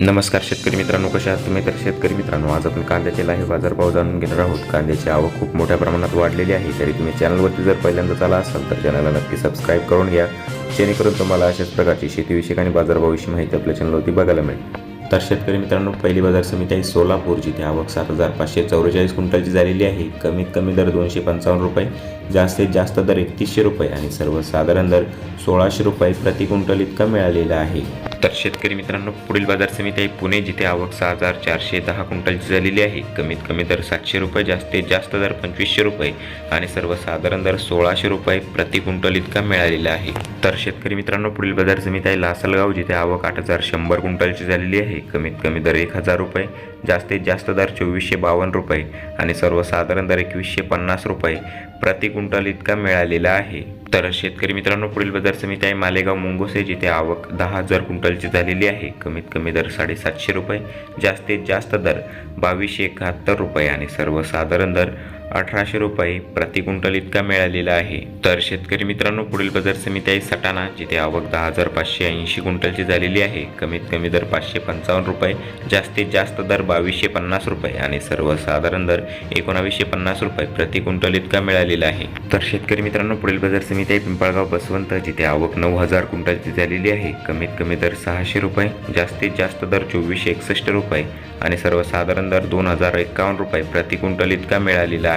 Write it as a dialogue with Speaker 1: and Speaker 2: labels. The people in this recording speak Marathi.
Speaker 1: नमस्कार शेतकरी मित्रांनो कशा आहात तुम्ही? तर शेतकरी मित्रांनो आज आपण कांद्याचे लाही बाजारभाव जाणून घेणार आहोत. कांद्याची आवक खूप मोठ्या प्रमाणात वाढलेली आहे. तरी तुम्ही चॅनलवरती जर पहिल्यांदा आला असाल तर चॅनलला नक्की सबस्क्राईब करून घ्या. जेणेकरून तुम्हाला अशाच प्रकारची शेतीविषयक आणि बाजारभावाविषयी माहिती आपल्या चॅनलवरती बघायला मिळेल. तर शेतकरी मित्रांनो पहिली बाजार समिती आहे सोलापूर जिथे आवक सात हजार पाचशे चौवेचाळीस क्विंटलची झालेली आहे. कमीत कमी दर दोनशे पंचावन्न रुपये जास्तीत जास्त दर एकतीसशे रुपये आणि सर्वसाधारण दर सोळाशे रुपये प्रति क्विंटल इतका मिळालेला आहे. तर शेतकरी मित्रांनो पुढील बाजार समिती आहे पुणे जिथे आवक सहा हजार चारशे दहा क्विंटलची झालेली आहे. कमीत कमी दर सातशे रुपये जास्तीत जास्त दर पंचवीसशे रुपये आणि सर्वसाधारण दर सोळाशे रुपये प्रति क्विंटल इतका मिळालेला आहे. तर शेतकरी मित्रांनो पुढील बाजार समिती आहे लासलगाव जिथे आवक आठ हजार शंभर क्विंटलची झालेली आहे. कमीत कमी दर एक हजार रुपये जास्तीत जास्त दर चोवीसशे बावन्न रुपये आणि सर्वसाधारण दर एकवीसशे पन्नास रुपये प्रति क्विंटल इतका मिळालेला आहे. तर शेतकरी मित्रांनो पुढील बाजार समिती आहे मालेगाव मुंगोसे जिथे आवक दहा हजार क्विंटलची झालेली आहे. कमीत कमी दर साडेसातशे रुपये जास्तीत जास्त दर बावीसशे एकाहत्तर रुपये आणि सर्वसाधारण दर अठराशे रुपये प्रति क्विंटल इतका मिळालेला आहे. तर शेतकरी मित्रांनो पुढील बाजार समिती आहे सटाणा जिथे आवक दहा हजार पाचशे ऐंशी क्विंटलची झालेली आहे. कमीत कमी दर पाचशे पंचावन्न रुपये जास्तीत जास्त दर बावीसशे पन्नास रुपये आणि सर्वसाधारण दर एकोणावीसशे पन्नास रुपये प्रति क्विंटल इतका मिळालेला आहे. तर शेतकरी मित्रांनो पुढील बाजार समिती आहे पिंपळगाव बसवंत जिथे आवक नऊ हजार क्विंटलची झालेली आहे. कमीत कमी दर सहाशे रुपये जास्तीत जास्त दर चोवीसशे एकसष्ट रुपये आणि सर्वसाधारण दर दोन हजार एकावन्न रुपये प्रति क्विंटल इतका मिळालेला आहे.